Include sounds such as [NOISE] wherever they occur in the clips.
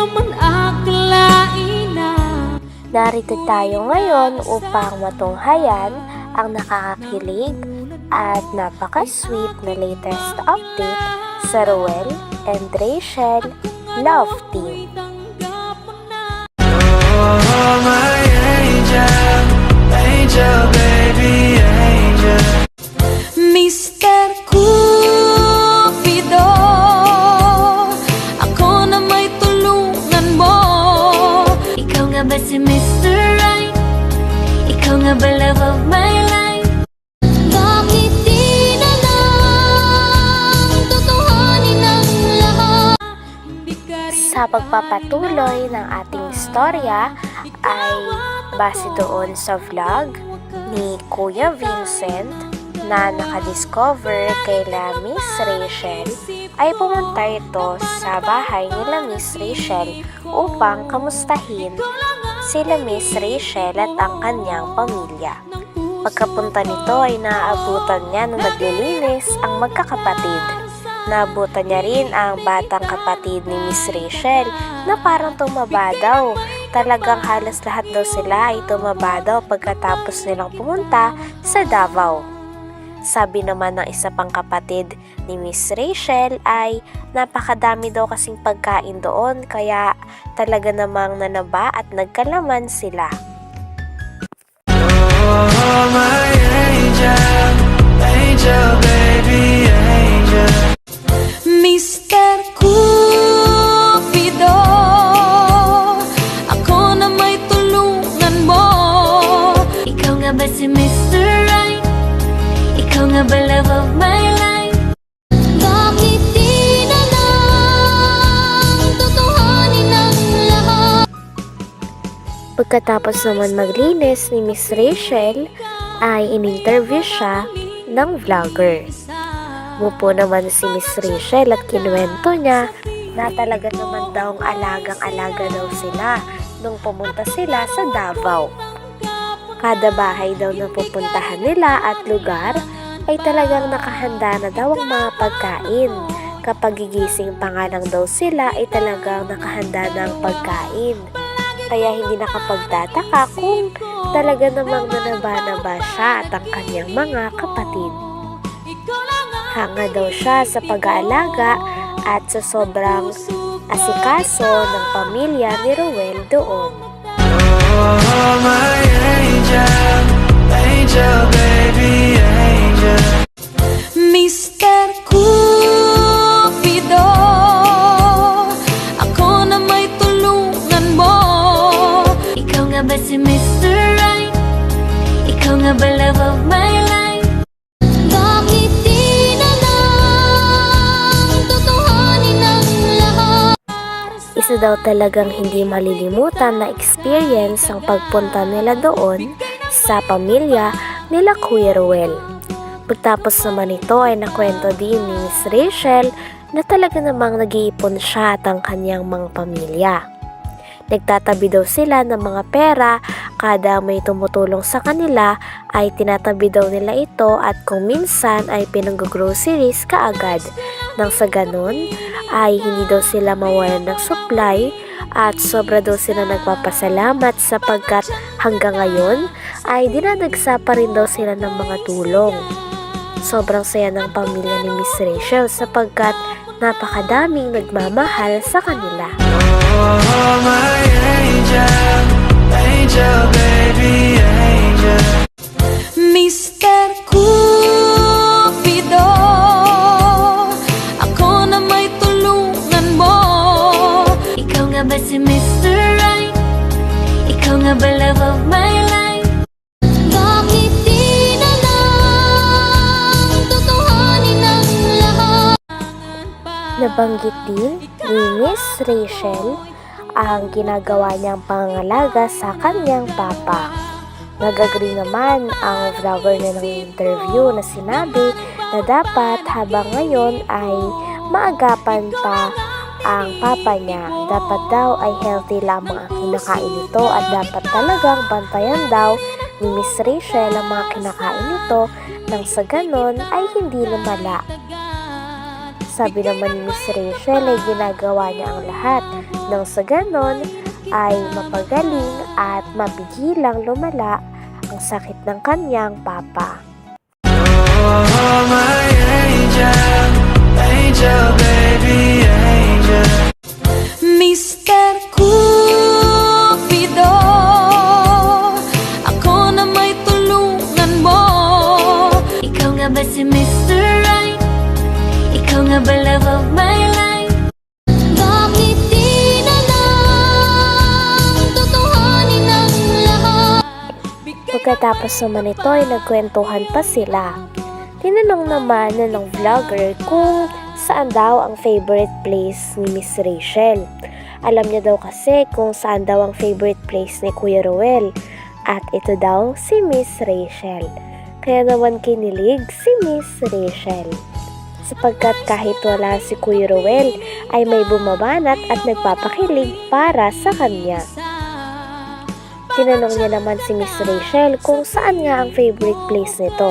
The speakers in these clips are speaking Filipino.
naman akalain na Narito tayo ngayon upang matunghayan ang nakakakilig at napaka-sweet na latest update sa Ruel and Rachel Love Team. Sa pagpapatuloy ng ating istorya ay base doon sa vlog ni Kuya Vincent na nakadiscover kay la Miss Rachel ay pumunta ito sa bahay nila Miss Rachel upang kamustahin sila Miss Rachel at ang kanyang pamilya. Pagkapunta nito ay naaabutan niya na naglilinis ang magkakapatid. Naabutan niya rin ang batang kapatid ni Miss Rachel na parang tumaba daw. Talagang halos lahat daw sila ay tumaba daw pagkatapos nilang pumunta sa Davao. Sabi naman ng isa pang kapatid ni Miss Rachel ay napakadami daw kasing pagkain doon kaya talaga namang nanaba at nagkalaman sila. Pagkatapos naman maglinis ni Miss Rachel ay in-interview siya ng vlogger. Mupo naman si Miss Rachel at kinuwento niya na talaga naman daw ang alagang-alaga daw sila nung pumunta sila sa Davao. Kada bahay daw na pupuntahan nila at lugar ay talagang nakahanda na daw ang mga pagkain. Kapag gigising pa nga lang daw sila ay talagang nakahanda ng pagkain. Kaya hindi nakapagtataka kung talaga namang nanaba-naba siya at ang kanyang mga kapatid. Hanga daw siya sa pag-aalaga at sa sobrang asikaso ng pamilya ni Rowel doon. Oh, my angel, angel, baby, angel. Mr. Isa daw talagang hindi malilimutan na experience ang pagpunta nila doon sa pamilya nila Kuya Ruel. Pagtapos naman ito ay nakwento din ni Miss Rachel na talaga namang nag-iipon siya at ang kanyang mga pamilya. Nagtatabi daw sila ng mga pera, kada may tumutulong sa kanila ay tinatabi daw nila ito at kung minsan ay pinag-groceries kaagad. Nang sa ganun ay hindi daw sila mawalan ng supply at sobra daw sila nagpapasalamat sapagkat hanggang ngayon ay dinadagsa pa rin daw sila ng mga tulong. Sobrang saya ng pamilya ni Miss Rachel sapagkat napakadaming nagmamahal sa kanila. Nga ba si Mr. Right? Ikaw nga ba love of my Nabanggit din ni Miss Rachel ang ginagawa niyang pangangalaga sa kanyang papa. Nag-agree naman ang vlogger na ng interview na sinabi na dapat habang ngayon ay maagapan pa ang papa niya. Dapat daw ay healthy lamang ang kinakain nito at dapat talagang bantayan daw ni Miss Rachel ang mga kinakain nito nang sa ganon ay hindi lumala. Sabi naman ni Miss Rachel ay ginagawa niya ang lahat nang sa ganon ay mapagaling at mapigilang lumala ang sakit ng kanyang papa. Oh, my angel, angel, baby, angel. Pagkatapos naman ito ay nagkwentuhan pa sila. Tinanong naman na ng vlogger kung saan daw ang favorite place ni Miss Rachel. Alam niya daw kasi kung saan daw ang favorite place ni Kuya Ruel. At ito daw si Miss Rachel. Kaya naman kinilig si Miss Rachel. Sapagkat kahit wala si Kuya Ruel ay may bumabanat at nagpapakilig para sa kanya. Tinanong niya naman si Miss Rachel kung saan nga ang favorite place nito.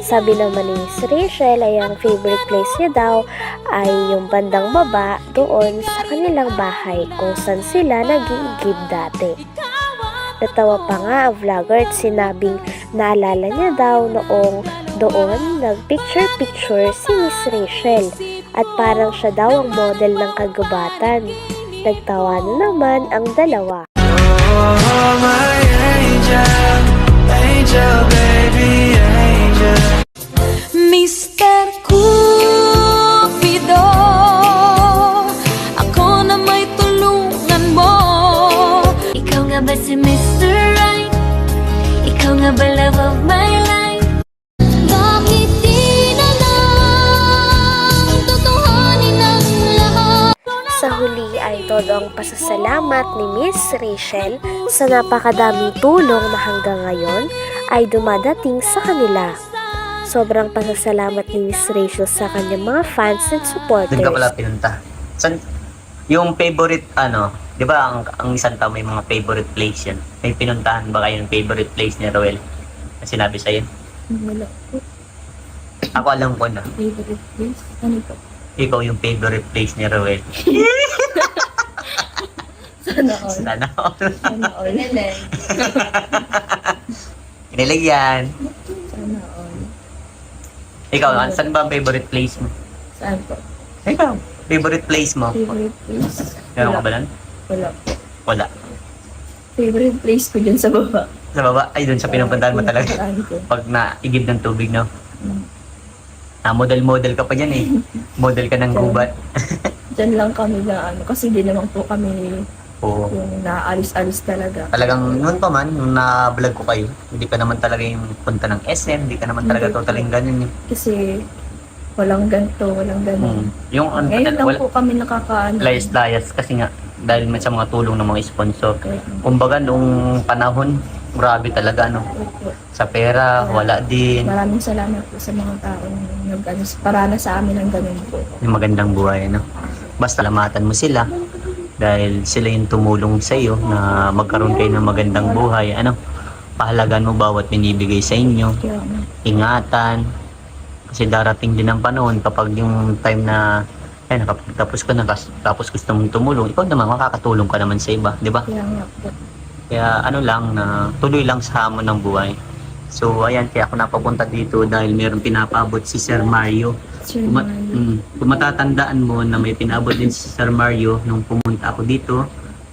Sabi naman ni Miss Rachel ay ang favorite place niya daw ay yung bandang baba doon sa kanilang bahay kung saan sila nag-iigib dati. Natawa pa nga ang vlogger at sinabing naalala niya daw noong doon nag-picture-picture si Miss Rachel at parang siya daw ang model ng kagubatan. Nagtawa na naman ang dalawa. Oh, my todo ang pasasalamat ni Miss Rachel sa napakadaming tulong na hanggang ngayon ay dumadating sa kanila. Sobrang pasasalamat ni Miss Rachel sa kanyang mga fans and supporters. Doon ka pala pinunta. San, yung favorite, ano, di ba ang, ang isang tao may mga favorite place yan. May pinuntahan ba kayo ng favorite place ni Roel? Na sinabi sa'yo? Wala po. Ako alam ko na. Favorite place? Ano po? Ikaw yung favorite place ni Roel. [LAUGHS] Sana all. Sana all. Sana all. Kinilig yan. Sana all. Ikaw, ano, saan ba ang favorite place mo? Saan po? Ikaw, favorite place mo? Favorite place? Meron ka ba nun? Wala po. Wala. Favorite place ko dyan sa baba. Sa baba? Ay, doon sa pinupuntahan mo talaga. Pag naigib ng tubig, no? Mm. Ah, model-model ka pa dyan eh. [LAUGHS] Model ka ng gubat. Dyan lang kami na ano. Kasi di naman po kami Oo. yung naalis-alis talaga. Talagang noon pa man, nung na-vlog ko kayo, hindi ka naman talaga yung punta ng SM, hindi ka naman talaga Hindi. totaling ganun. Yung, Kasi walang ganito, walang ganun. mm, yung ano, Ngayon lang wala, po kami nakakaano. layas-layas kasi nga, dahil man sa mga tulong ng mga sponsor. Kumbaga, nung panahon, grabe talaga, no? opo. Sa pera, wala din. Maraming salamat po sa mga taong nag ano, parana sa amin ng ganun po. Yung magandang buhay, no? Basta lamatan mo sila dahil sila yung tumulong sa iyo na magkaroon kayo ng magandang buhay. Ano? Pahalagan mo bawat binibigay sa inyo. Ingatan. Kasi darating din ang panahon kapag yung time na ay nakapagtapos ka na tapos gusto mong tumulong, ikaw naman makakatulong ka naman sa iba, di ba? Kaya ano lang na tuloy lang sa hamon ng buhay. So ayan, kaya ako napapunta dito dahil mayroong pinapabot si Sir Mario. Sir Kung, Mario. mm, kung matatandaan mo na may pinabot din si Sir Mario nung pumunta ako dito,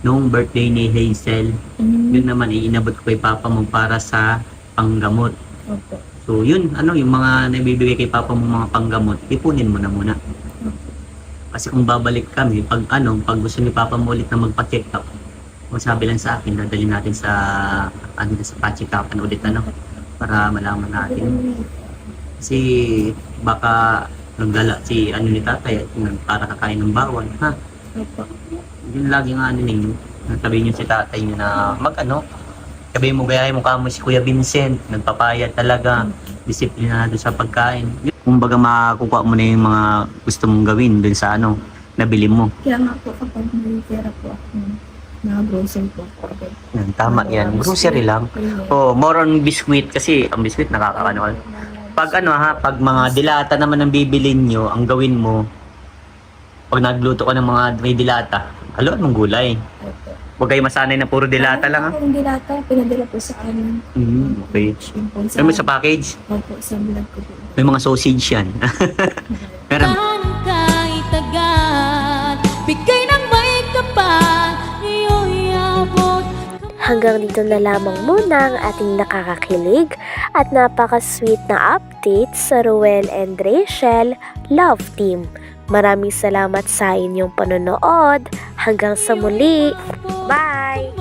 nung birthday ni Hazel, Mm, yun naman iinabot ko kay Papa mo para sa panggamot. Opo. So yun, ano yung mga nabibigay kay papa mo mga panggamot, ipunin mo na muna. Kasi kung babalik kami, pag ano, pag gusto ni papa mo ulit na magpa-check up, kung sabi lang sa akin, dadalhin natin sa ano sa pa-check ulit ano para malaman natin. Kasi baka nagdala si ano ni tatay at para kakain ng bawal, ha? Opo. Yun lagi nga ano ninyo. Sabihin niyo si tatay niyo na mag ano, sabihin mo gayahin mo kamo si Kuya Vincent, nagpapayat talaga, disiplinado sa pagkain. Kumbaga makukuha mo na yung mga gusto mong gawin dun sa ano, nabili mo. Kaya nga po kapag may pera po ako, mga grocery po. Yan, tama yan. Grocery lang. Oh, more on biscuit kasi ang biscuit nakakaano. Pag ano ha, pag mga dilata naman ang bibilin nyo, ang gawin mo, Pag nagluto ka ng mga may dilata, alo, anong gulay? Huwag kayo masanay na puro dilata lang ha. Yung dilata, pinadala po sa amin. Mm, okay. Alam mo sa package, Opo, sa vlog ko po. may mga sausage yan. [LAUGHS] Pero Hanggang dito na lamang muna ang ating nakakakilig at napaka-sweet na update sa Ruel and Rachel Love Team. Maraming salamat sa inyong panonood. Hanggang sa muli. Bye!